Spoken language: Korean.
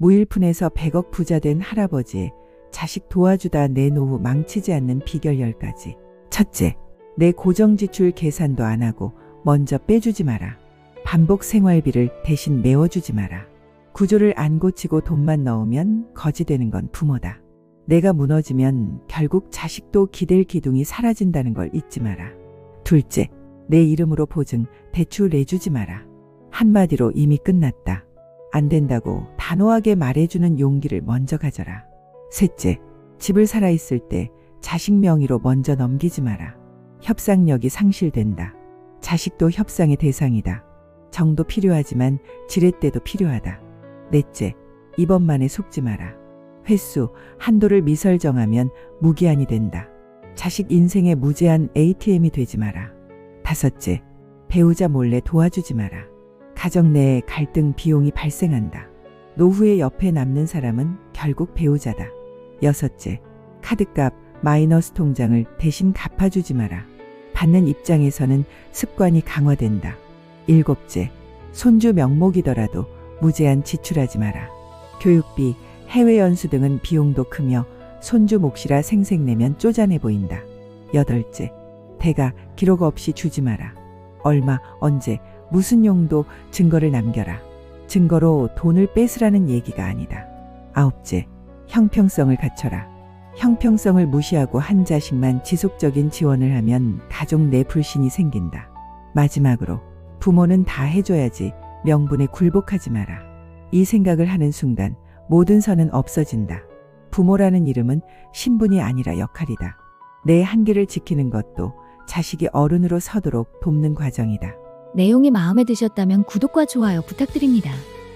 무일푼에서 100억 부자 된 할아버지, 자식 도와주다 내 노후 망치지 않는 비결 10가지. 첫째, 내 고정 지출 계산도 안 하고 먼저 빼주지 마라. 반복 생활비를 대신 메워주지 마라. 구조를 안 고치고 돈만 넣으면 거지 되는 건 부모다. 내가 무너지면 결국 자식도 기댈 기둥이 사라진다는 걸 잊지 마라. 둘째, 내 이름으로 보증, 대출 내주지 마라. 한마디로 이미 끝났다. 안 된다고 단호하게 말해주는 용기를 먼저 가져라. 셋째, 집을 살아있을 때 자식 명의로 먼저 넘기지 마라. 협상력이 상실된다. 자식도 협상의 대상이다. 정도 필요하지만 지렛대도 필요하다. 넷째, 이번만에 속지 마라. 횟수, 한도를 미설 정하면 무기한이 된다. 자식 인생의 무제한 ATM이 되지 마라. 다섯째, 배우자 몰래 도와주지 마라. 가정 내에 갈등 비용이 발생한다. 노후에 옆에 남는 사람은 결국 배우자다. 여섯째, 카드값, 마이너스 통장을 대신 갚아주지 마라. 받는 입장에서는 습관이 강화된다. 일곱째, 손주 명목이더라도 무제한 지출하지 마라. 교육비, 해외 연수 등은 비용도 크며 손주 몫이라 생색내면 쪼잔해 보인다. 여덟째, 대가 기록 없이 주지 마라. 얼마, 언제, 무슨 용도 증거를 남겨라. 증거로 돈을 뺏으라는 얘기가 아니다. 아홉째, 형평성을 갖춰라. 형평성을 무시하고 한 자식만 지속적인 지원을 하면 가족 내 불신이 생긴다. 마지막으로 부모는 다 해줘야지 명분에 굴복하지 마라. 이 생각을 하는 순간 모든 선은 없어진다. 부모라는 이름은 신분이 아니라 역할이다. 내 한계를 지키는 것도 자식이 어른으로 서도록 돕는 과정이다. 내용이 마음에 드셨다면 구독과 좋아요 부탁드립니다.